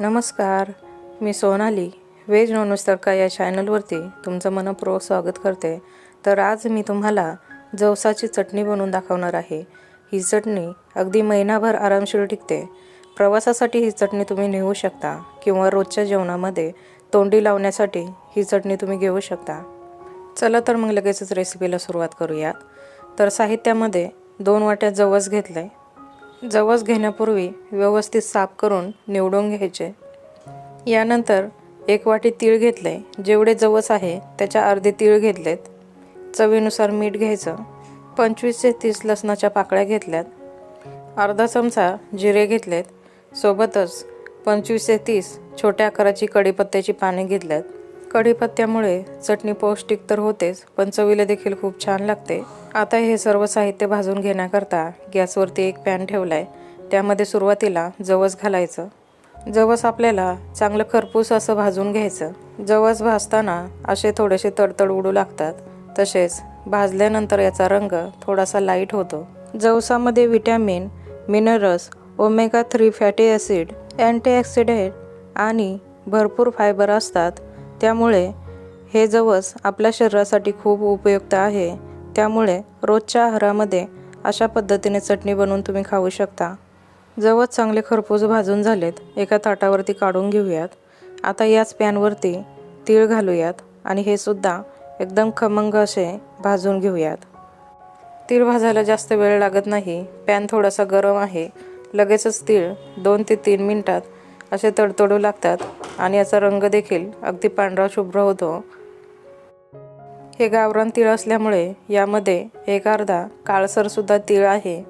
नमस्कार मी Sonali veg non veg तडका या चॅनलवरती तुमचं मनपूर्वक स्वागत करते. तर आज मी तुम्हाला जवसाची चटणी बनवून दाखवणार आहे. ही चटणी अगदी महिनाभर आरामशीर टिकते. प्रवासासाठी ही चटणी तुम्ही नेऊ शकता किंवा रोजच्या जेवणामध्ये तोंडी लावण्यासाठी ही चटणी तुम्ही घेऊ शकता. चला तर मग लगेचच रेसिपीला सुरुवात करूयात. तर साहित्यामध्ये दोन वाट्या जवस घेतलं आहे जवस घेण्यापूर्वी व्यवस्थित साफ करून निवडून घ्यायचे. यानंतर एक वाटी तीळ घेतले जेवढे जवस आहे त्याच्या अर्धे तीळ घेतलेत. चवीनुसार मीठ घ्यायचं. पंचवीस ते तीस लसणाच्या पाकळ्या घेतल्यात. अर्धा चमचा जिरे घेतलेत. सोबतच पंचवीस ते तीस छोट्या आकाराची कढीपत्त्याची पाने घेतल्यात. कढीपत्त्यामुळे चटणी पौष्टिक तर होतेच पण चवीला देखील खूप छान लागते. आता हे सर्व साहित्य भाजून घेण्याकरता गॅसवरती एक पॅन ठेवला आहे त्यामध्ये सुरुवातीला जवस घालायचं. जवस आपल्याला चांगलं खरपूस असं भाजून घ्यायचं. जवस भाजताना असे थोडेसे तडतड उडू लागतात. तसेच भाजल्यानंतर याचा रंग थोडासा लाइट होतो. जवसामध्ये vitamin minerals omega three fatty acid antioxidant आणि भरपूर फायबर असतात. त्यामुळे हे जवस आपल्या शरीरासाठी खूप उपयुक्त आहे. त्यामुळे रोजच्या आहारामध्ये अशा पद्धतीने चटणी बनवून तुम्ही खाऊ शकता. जवस चांगले खरपूस भाजून झालेत एका ताटावरती काढून घेऊयात. आता याच पॅनवरती तीळ घालूयात आणि हे सुद्धा एकदम खमंग असे भाजून घेऊयात. तीळ भाजायला जास्त वेळ लागत नाही पॅन थोडासा गरम आहे. लगेचच तीळ दोन ते तीन मिनटात असे तडतडू लागतात. आणि याचा रंग देखील अगदी पांढरा शुभ्र होतो. हे गावरान तीळ असल्यामुळे यामध्ये एक अर्धा काळसरसुद्धा तीळ आहे.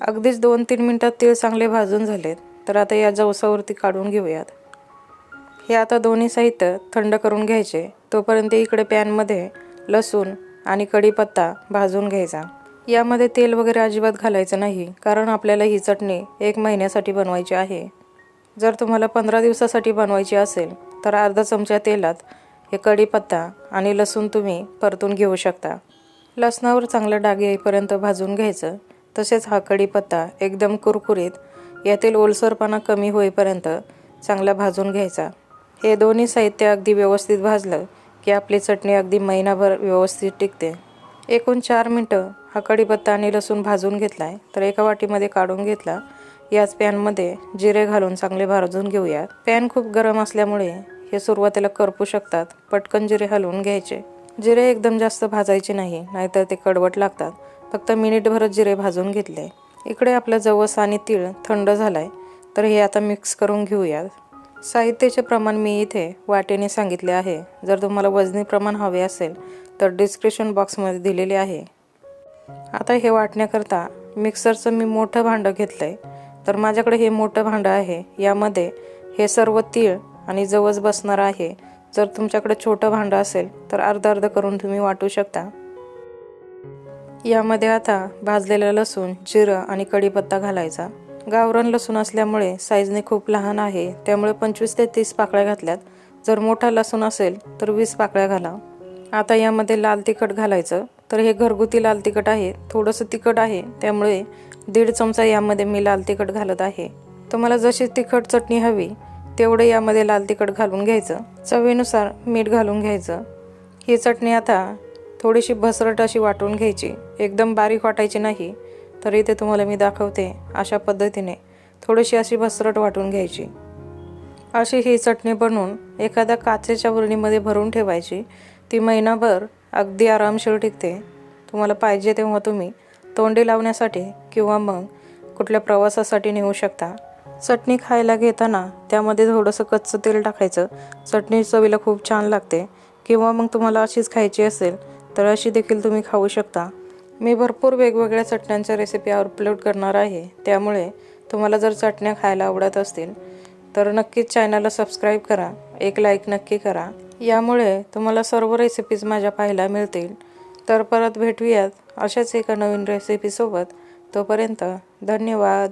अगदीच दोन तीन मिनटात तीळ चांगले भाजून झालेत. तर आता या जवसावरती काढून घेऊयात. हे आता दोन्ही साहित्य थंड करून घ्यायचे. तोपर्यंत इकडे पॅनमध्ये लसूण आणि कढीपत्ता भाजून घ्यायचा. यामध्ये तेल वगैरे अजिबात घालायचं नाही कारण आपल्याला ही चटणी एक महिन्यासाठी बनवायची आहे. जर तुम्हाला पंधरा दिवसासाठी बनवायची असेल तर अर्धा चमचा तेलात हे कढीपत्ता आणि लसूण तुम्ही परतून घेऊ शकता. लसणावर चांगलं डाग येईपर्यंत भाजून घ्यायचं. तसेच हा कढीपत्ता एकदम कुरकुरीत यातील ओलसरपणा कमी होईपर्यंत चांगला भाजून घ्यायचा. हे दोन्ही साहित्य अगदी व्यवस्थित भाजलं की आपली चटणी अगदी महिनाभर व्यवस्थित टिकते. एकूण चार मिनटं हा कढीपत्ता आणि लसूण भाजून घेतला आहे तर एका वाटीमध्ये काढून घेतला याच पॅनमध्ये जिरे घालून चांगले भाजून घेऊयात. पॅन खूप गरम असल्यामुळे हे सुरुवातीला करपू शकतात. पटकन जिरे हलवून घ्यायचे. जिरे एकदम जास्त भाजायचे नाही नाहीतर ते कडवट लागतात. फक्त मिनिटभरच जिरे भाजून घेतले. इकडे आपला जवस आणि तीळ थंड झालाय तर हे आता मिक्स करून घेऊयात. साहित्याचे प्रमाण मी इथे वाटेने सांगितले आहे. जर तुम्हाला वजनी प्रमाण हवे असेल तर डिस्क्रिप्शन बॉक्समध्ये दिलेले आहे. आता हे वाटण्याकरता मिक्सरचं मी मोठं भांडं घेतलं आहे तर माझ्याकडे हे मोठं भांडं आहे. यामध्ये हे सर्व तीळ आणि जवस बसणार आहे. जर तुमच्याकडे छोटं भांडं असेल तर अर्ध अर्ध करून तुम्ही वाटू शकता. यामध्ये आता भाजलेलं लसूण जिरं आणि कढीपत्ता घालायचा. गावरान लसूण असल्यामुळे साईजने खूप लहान आहे. त्यामुळे पंचवीस ते तीस पाकळ्या घातल्यात. जर मोठा लसूण असेल तर वीस पाकळ्या घाला. आता यामध्ये लाल तिखट घालायचं. तर हे घरगुती लाल तिखट आहे. थोडंसं तिखट आहे. त्यामुळे दीड चमचा यामध्ये मी लाल तिखट घालत आहे. तुम्हाला जशी तिखट चटणी हवी तेवढं यामध्ये लाल तिखट घालून घ्यायचं. चवीनुसार मीठ घालून घ्यायचं. ही चटणी आता थोडीशी भसरट अशी वाटून घ्यायची. एकदम बारीक वाटायची नाही तर इथे तुम्हाला मी दाखवते अशा पद्धतीने थोडीशी अशी भसरट वाटून घ्यायची. अशी ही चटणी बनवून एखाद्या काचेच्या वरणीमध्ये भरून ठेवायची. ती महिनाभर अगदी आरामशीर टिकते. तुम्हाला पाहिजे तेव्हा तुम्ही तोंडी लावण्यासाठी किंवा मग कुठल्या प्रवासासाठी नेऊ शकता. चटणी खायला घेताना त्यामध्ये थोडंसं कच्चं तेल टाकायचं. चटणी चवीला खूप छान लागते. किंवा मग तुम्हाला अशीच खायची असेल तर अशी देखील तुम्ही खाऊ शकता. मी भरपूर वेगवेगळ्या चटण्यांच्या रेसिपी अपलोड करणार आहे. त्यामुळे तुम्हाला जर चटण्या खायला आवडत असतील तर नक्कीच चॅनलला सबस्क्राईब करा. एक लाईक नक्की करा. यामुळे तुम्हाला सर्व रेसिपीज माझ्या पाहायला मिळतील. तर परत भेटूयात अशाच एका नवीन रेसिपीसोबत तोपर्यंत धन्यवाद.